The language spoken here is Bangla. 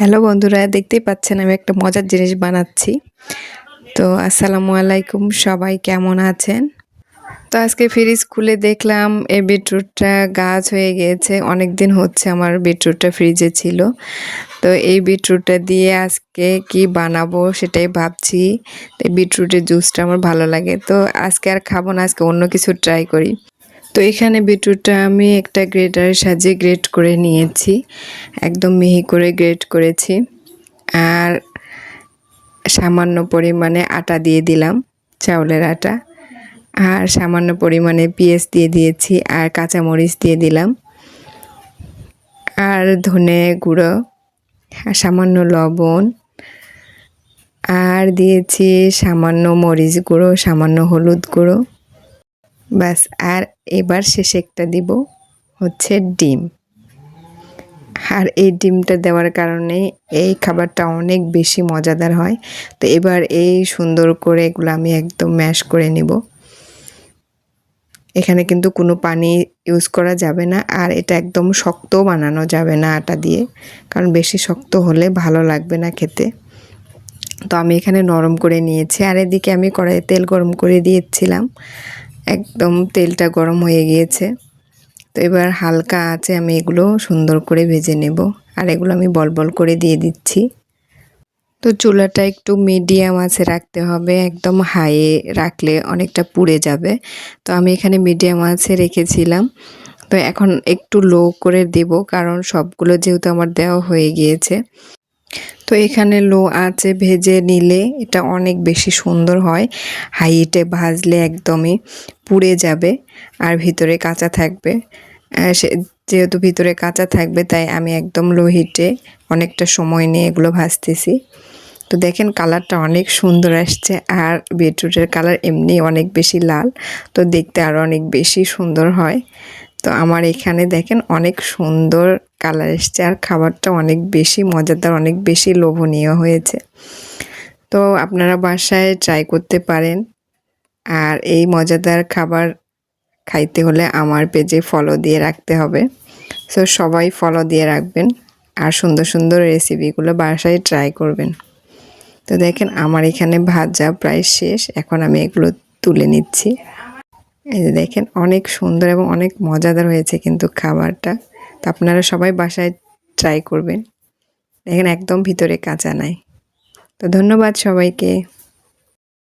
হ্যালো বন্ধুরা, দেখতেই পাচ্ছেন আমি একটা মজার জিনিস বানাচ্ছি। তো আসসালামু আলাইকুম, সবাই কেমন আছেন? তো আজকে ফ্রিজ খুলে দেখলাম এই বিটরুটটা গাছ হয়ে গিয়েছে অনেক দিন হচ্ছে আমার বিটরুটটা ফ্রিজে ছিল। তো এই বিটরুটটা দিয়ে আজকে কি বানাবো সেটাই ভাবছি বিটরুটের জুসটা আমার ভালো লাগে। তো আজকে আর খাব না, আজকে অন্য কিছু ট্রাই করি। তো এখানে বিটরুটটা আমি একটা গ্রেটারের সাহায্যে গ্রেট করে নিয়েছি। একদম মিহি করে গ্রেট করেছি। আর সামান্য পরিমাণে আটা দিয়ে দিলাম, চাউলের আটা। আর সামান্য পরিমাণে পেঁয়াজ দিয়ে দিয়েছি আর কাঁচামরিচ দিয়ে দিলাম। আর ধনে গুঁড়ো, আর সামান্য লবণ। আর দিয়েছি সামান্য মরিচ গুঁড়ো, সামান্য হলুদ গুঁড়ো। ব্যাস, আর এবার শেষে একটা দিব হচ্ছে ডিম। আর এই ডিমটা দেওয়ার কারণে এই খাবারটা অনেক বেশি মজাদার হয়। তো এবার এই সুন্দর করে এগুলো আমি একদম ম্যাশ করে নিব। এখানে কিন্তু কোনো পানি ইউজ করা যাবে না, আর এটা একদম শক্ত বানানো যাবে না আটা দিয়ে, কারণ বেশি শক্ত হলে ভালো লাগবে না খেতে। তো আমি এখানে নরম করে নিয়েছি, আর এদিকে আমি কড়াইয়ে তেল গরম করে দিয়েছিলাম। একদম তেলটা গরম হয়ে গিয়েছে। তো এবার হালকা আছে আমি এগুলো সুন্দর করে ভেজে নেব। আর এগুলো আমি বল বল করে দিয়ে দিচ্ছি। তো চুলাটা একটু মিডিয়াম আছে রাখতে হবে। একদম হাইয়ে রাখলে অনেকটা পুড়ে যাবে। তো আমি এখানে মিডিয়াম আছে রেখেছিলাম। তো এখন একটু লো করে দেব। কারণ সবগুলো যেহেতু আমার দেওয়া হয়ে গিয়েছে। তো এখানে লো আছে, ভেজে নিলে এটা অনেক বেশি সুন্দর হয়। হাইটে ভাজলে একদমই পুড়ে যাবে আর ভিতরে কাঁচা থাকবে। সে, যেহেতু ভিতরে কাঁচা থাকবে, তাই আমি একদম লো হিটে অনেকটা সময় নিয়ে এগুলো ভাজতেছি। তো দেখেন কালারটা অনেক সুন্দর আসছে আর বিটরুটের কালার এমনি অনেক বেশি লাল, তো দেখতে আরও অনেক বেশি সুন্দর হয়। তো আমার এখানে দেখেন অনেক সুন্দর কালার এসছে আর খাবারটা অনেক বেশি মজাদার, অনেক বেশি লোভনীয় হয়েছে। তো আপনারা বাসায় ট্রাই করতে পারেন। আর এই মজাদার খাবার খাইতে হলে আমার পেজে ফলো দিয়ে রাখতে হবে। সো সবাই ফলো দিয়ে রাখবেন আর সুন্দর সুন্দর রেসিপিগুলো বাসায় ট্রাই করবেন। তো দেখেন আমার এখানে ভাজা প্রায় শেষ, এখন আমি এগুলো তুলে নিচ্ছি। এই যে দেখেন, অনেক সুন্দর এবং অনেক মজাদার হয়েছে কিন্তু খাবারটা। তো আপনারা সবাই বাসায় ট্রাই করবেন। দেখেন, একদম ভিতরে কাঁচা নাই। তো ধন্যবাদ সবাইকে।